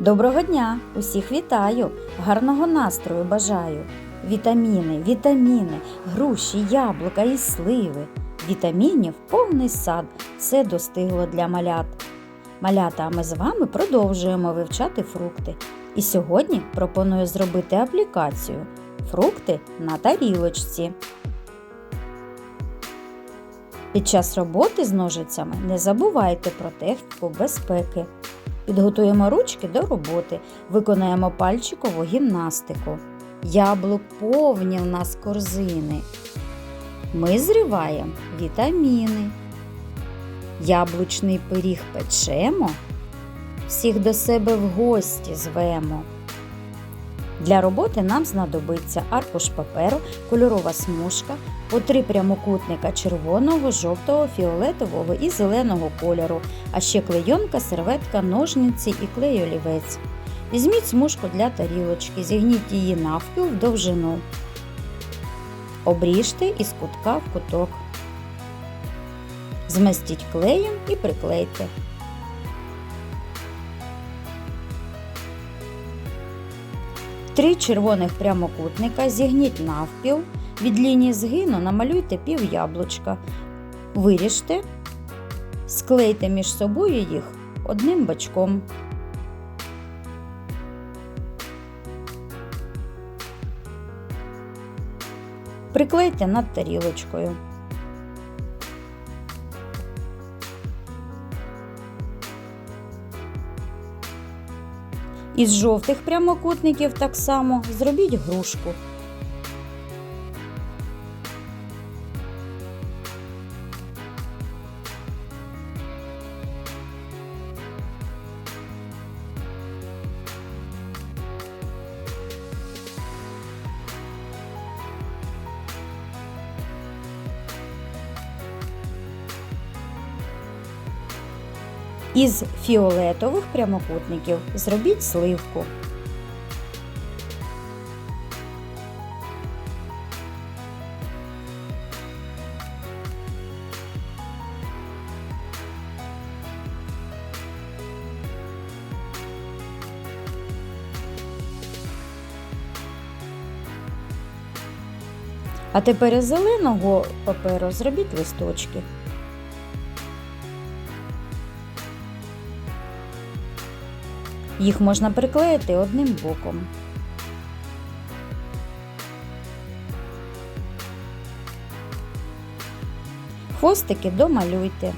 Доброго дня! Усіх вітаю! Гарного настрою бажаю! Вітаміни, вітаміни, груші, яблука і сливи. Вітамінів повний сад, все достигло для малят. Малята, а ми з вами продовжуємо вивчати фрукти. І сьогодні пропоную зробити аплікацію Фрукти на тарілочці. Під час роботи з ножицями не забувайте про техніку безпеки. Підготуємо ручки до роботи, виконаємо пальчикову гімнастику. Яблук повні в нас корзини. Ми зриваємо вітаміни. Яблучний пиріг печемо, всіх до себе в гості звемо. Для роботи нам знадобиться аркуш паперу, кольорова смужка, по три прямокутника червоного, жовтого, фіолетового і зеленого кольору, а ще клейонка, серветка, ножниці і клей олівець. Візьміть смужку для тарілочки, зігніть її навпіл в довжину. Обріжте із кутка в куток. Змастіть клеєм і приклейте. Три червоних прямокутника зігніть навпіл, від лінії згину намалюйте пів яблучка. Виріжте, склейте між собою їх одним бачком. Приклейте над тарілочкою. Із жовтих прямокутників так само зробіть грушку. Із фіолетових прямокутників зробіть сливку. А тепер із зеленого паперу зробіть листочки. Їх можна приклеїти одним боком. Хвостики домалюйте.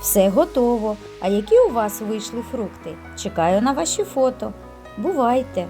Все готово. А які у вас вийшли фрукти? Чекаю на ваші фото. Бувайте!